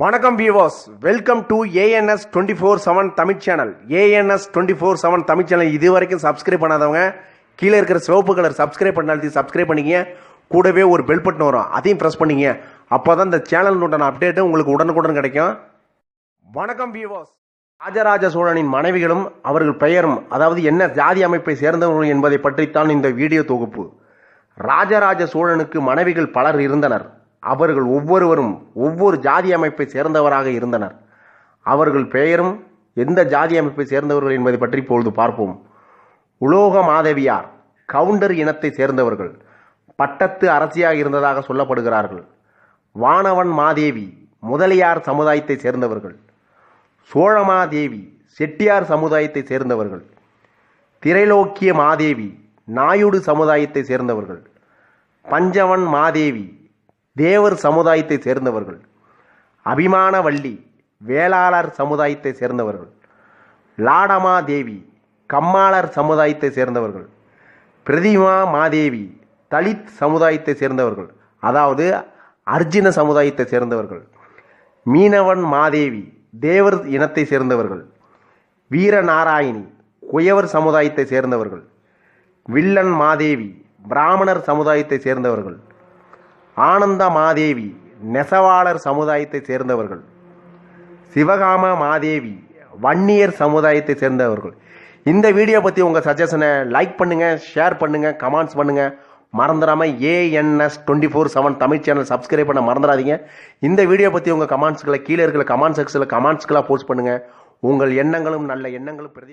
வணக்கம் viewers welcome to ANS twenty four seven Tamil channel ANS twenty four seven Tamil channel இது வரைக்கும் subscribe பண்ணாதவங்க கீழே இருக்கிற சிவப்பு கலர் சப்ஸ்கிரைப் பண்ணாலும் சப்ஸ்கிரைப் பண்ணிக்கிங்க. கூடவே ஒரு பெல் பட்டன் வரும் அதையும் ப்ரெஸ் பண்ணிங்க அப்போ தான் இந்த சேனல் அப்டேட்டு உங்களுக்கு உடனுக்குடன் கிடைக்கும். வணக்கம் வியூவர்ஸ் ராஜராஜ சோழனின் மனைவிகளும் அவர்கள் பெயரும் அதாவது என்ன ஜாதி அமைப்பை சேர்ந்தவர்கள் என்பதை பற்றித்தான் இந்த வீடியோ தொகுப்பு. ராஜராஜ சோழனுக்கு மனைவிகள் பலர் இருந்தனர். அவர்கள் ஒவ்வொருவரும் ஒவ்வொரு ஜாதி அமைப்பை சேர்ந்தவராக இருந்தனர். அவர்கள் பெயரும் எந்த ஜாதி அமைப்பை சேர்ந்தவர்கள் என்பதை பற்றி இப்பொழுது பார்ப்போம். உலோக மாதவியார் கவுண்டர் இனத்தை சேர்ந்தவர்கள் பட்டத்து அரசியாக இருந்ததாக சொல்லப்படுகிறார்கள். வானவன் மாதேவி முதலியார் சமுதாயத்தை சேர்ந்தவர்கள். சோழமாதேவி செட்டியார் சமுதாயத்தை சேர்ந்தவர்கள். திரைலோக்கிய மாதேவி நாயுடு சமுதாயத்தை சேர்ந்தவர்கள். பஞ்சவன் மாதேவி தேவர் சமுதாயத்தை சேர்ந்தவர்கள். அபிமானவள்ளி வேளாளர் சமுதாயத்தை சேர்ந்தவர்கள். லாடமா தேவி கம்மாளர் சமுதாயத்தை சேர்ந்தவர்கள். பிரதிமா மாதேவி தலித் சமுதாயத்தை சேர்ந்தவர்கள். அதாவது அர்ஜுன சமுதாயத்தை சேர்ந்தவர்கள். மீனவன் மாதேவி தேவர் இனத்தை சேர்ந்தவர்கள். வீரநாராயணி குயவர் சமுதாயத்தை சேர்ந்தவர்கள். வில்லன் மாதேவி பிராமணர் சமுதாயத்தை சேர்ந்தவர்கள். ஆனந்த மாதேவி நெசவாளர் சமுதாயத்தை சேர்ந்தவர்கள். சிவகாம மாதேவி வன்னியர் சமுதாயத்தை சேர்ந்தவர்கள். இந்த வீடியோ பற்றி உங்கள் சஜஷனை லைக் பண்ணுங்கள் ஷேர் பண்ணுங்கள் கமெண்ட்ஸ் பண்ணுங்கள் மறந்துடாமல் ANS twenty four seven Tamil channel subscribe பண்ண மறந்துடாதீங்க இந்த வீடியோ பற்றி உங்கள் கமெண்ட்ஸ்களை கீழே இருக்கிற கமெண்ட் செக்ஷனில் கமெண்ட்ஸ்களாக போஸ்ட் பண்ணுங்கள் உங்கள் எண்ணங்களும் நல்ல எண்ணங்களும் பிரதி